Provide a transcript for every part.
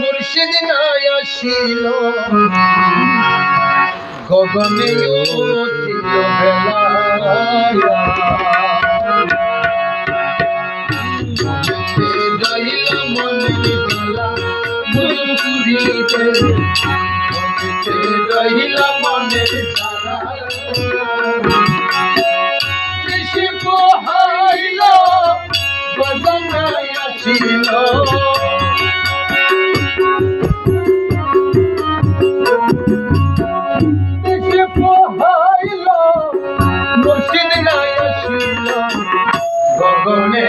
মুর্শিদ নাই আসিল। গগনে উঠিল রহিল মনে গগনে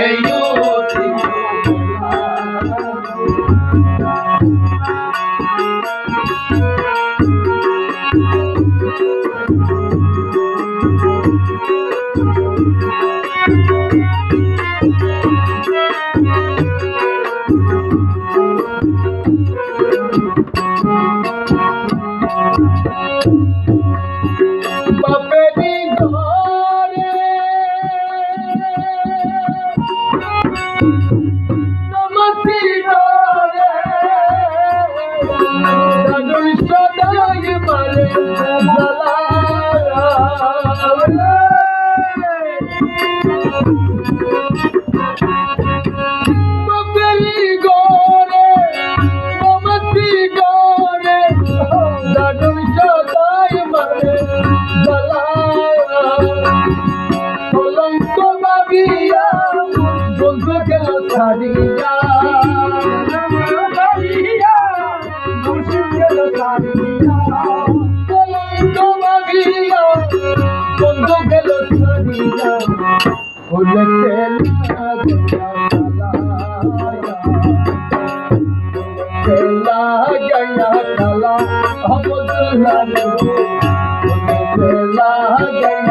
উঠিল ভাবিয়া বন্ধু গেল ভাবিয়া বন্ধু গেল ছাড়িয়া। ভুলে খেলা গয়া খালা আহমদুল্লাহ খেলা গয়া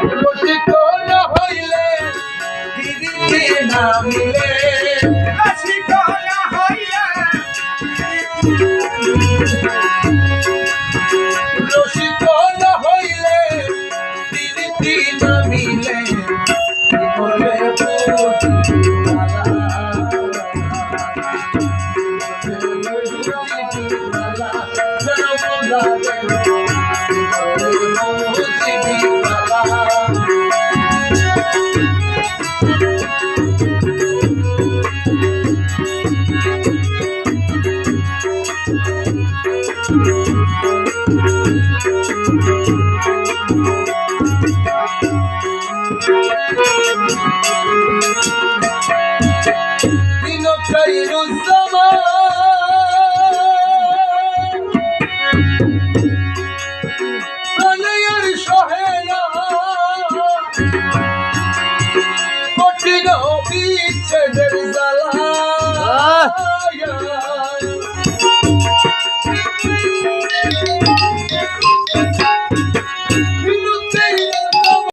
রসিক না হইলে দিদি না মিলে রসিক না হইলে দিদি না মিলে বলে দিন প্রণয়ের সহেনা কঠিন বিচ্ছেদের জ্বালা